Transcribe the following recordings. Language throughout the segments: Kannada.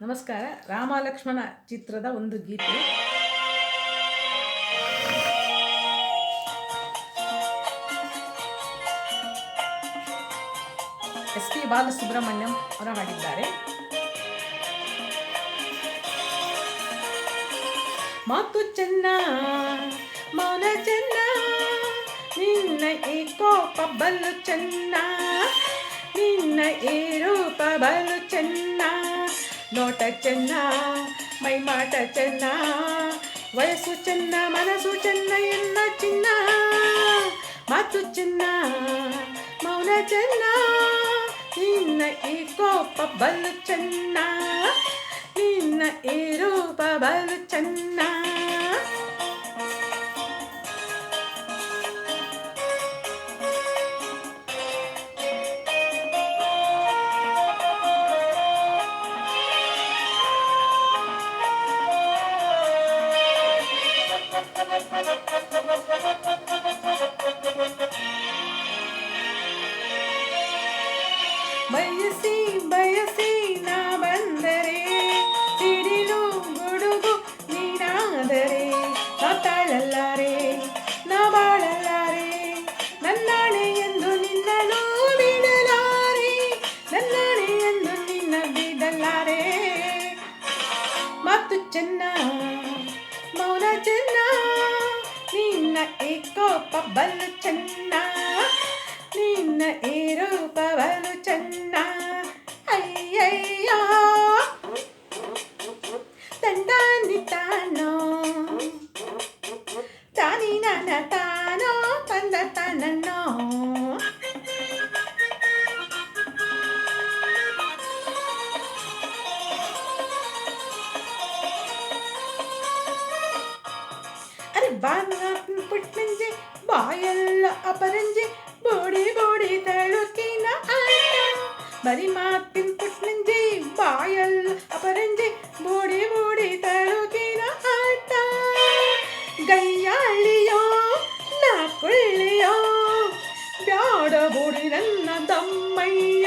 ನಮಸ್ಕಾರ. ರಾಮ ಲಕ್ಷ್ಮಣ ಚಿತ್ರದ ಒಂದು ಗೀತೆ. ಎಸ್ ಪಿ ಬಾಲಸುಬ್ರಹ್ಮಣ್ಯಂ ಅವರು ಹಾಡಿದ್ದಾರೆ ಮಾತು ಚೆನ್ನ, ಮೌನ ಚೆನ್ನ, ನಿನ್ನ ಈ ಕೋಪ ಬಲು ಚೆನ್ನ, ನಿನ್ನ ಈ ರೂಪ ಬಲು ಚೆನ್ನ. నోట చెన్న మై మాట చెన్న వయసు చెన్న మనసు చెన్న ఎన్న చిన్న మాతు చిన్న మౌన చెన్న నిన్న ఈ కోప బలు చెన్న నిన్న ఈ రూప బలు చెన్నా. ಬಯಸಿ ಬಯಸಿ ನಾ ಬಂದರೆ, ಸಿಡಿಲು ಗುಡುಗು ನೀನಾದರೆ, ನಾ ತಾಳಲ್ಲಾರೆ ನಾ ಬಾಳಲ್ಲಾರೆ ನನ್ನಾಣೆ ಎಂದು ನಿನ್ನನು ಬಿಡಲಾರೆ ನನ್ನಾಳೆ ಎಂದು ನಿನ್ನ ಬಿಡಲಾರೆ. ಮಾತು ಚೆನ್ನ, ಮೌನ ಚೆನ್ನ. ನಿನ್ನ ಏಕೋಪ ಬಲು ಚೆನ್ನ ನಿನ್ನ ಈ ರೂಪ ಬಲು ಚೆನ್ನ ಅಯ್ಯಯ್ಯ ತಂಡಾನಿ ತಾನೋ ತಾನಿ ನನ್ನ ತಾನೋ ತಂದ ತಾನನ್ನೋ అరే ಬಾಯೆಲ್ಲ ಅಪರಂಜಿ ಬೋಡಿ ಬೋಡಿ ತಳುಕಿನ ಬರಿ ಮಾತಿನ ಪುಟ್ನಂಜಿ ಬಾಯಲ್ಲ ಅಪರಂಜಿ ಬೋಡಿ ಬೋಡಿ ತಳುಕಿನ ಆಟ ಗೈಯಾಳಿಯೋ ನಾ ಕೊಳ್ಳಿಯೋ ಬ್ಯಾಡ ಬುಡಿ ನನ್ನ ದಮ್ಮಯ್ಯ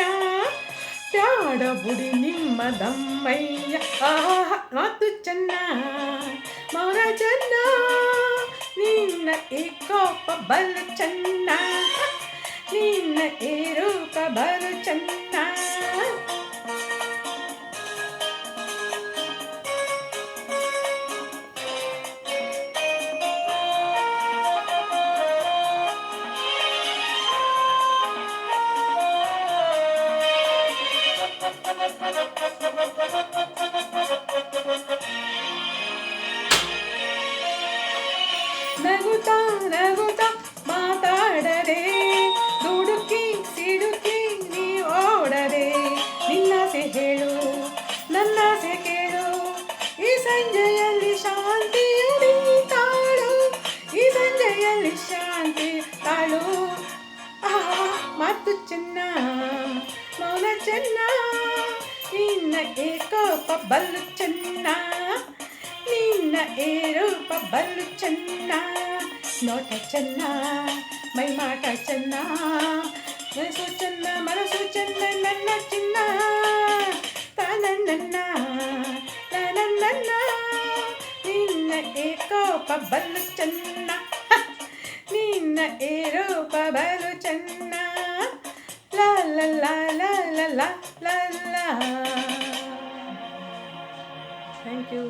ಬ್ಯಾಡ ಬುಡಿ ನಿಮ್ಮ ದಮ್ಮಯ್ಯ ಆಹ ಮಾತು ಚೆನ್ನ ಮೌನ ಚೆನ್ನ ನಿನ್ನ ಈ ಕೋಪ ಬಲು ಚೆನ್ನ ನಿನ್ನ ಈ ರೂಪ ಬಲು ಚೆನ್ನ ನಗುತ್ತಾ ನಗುತ್ತಾ ಮಾತಾಡದೆ, ದುಡುಕಿ, ಸಿಡುಕಿ ನೀ ಓಡದೆ. ನಿನ್ನಾಸೆ ಹೇಳು ನನ್ನಾಸೆ ಕೇಳು. ಈ ಸಂಜೆಯಲ್ಲಿ ಶಾಂತಿಯಲ್ಲಿ ತಾಳು, ಈ ಸಂಜೆಯಲ್ಲಿ ಶಾಂತಿ ತಾಳು. ಆ, ಮಾತು ಚೆನ್ನ, ಮೌನ ಚೆನ್ನ, ನಿನ್ನ ಏಕೋಪ ಬಲ್ಲು ಚೆನ್ನ. ನಿನ್ನ ಈ ರೂಪ ಬಲ್ಲು ಚೆನ್ನ ನೋಟ ಚೆನ್ನ ಮೈಮಾಟ ಚೆನ್ನ ಮನಸ್ಸು ಚೆನ್ನ ಮನಸ್ಸು ಚೆನ್ನ ನನ್ನ ಚಿನ್ನ ತಾನನ್ನ ತಾನನ್ನ ನಿನ್ನ ಏಕೋಪ ಬಲ್ಲು ಚೆನ್ನ ನಿನ್ನ ಈ ರೂಪ ಬಲು ಚೆನ್ನ ಲಾ ಲಾ ಲಾ ಲಾ ಲಾ ಲಾ ಲಾ ಥ್ಯಾಂಕ್ ಯು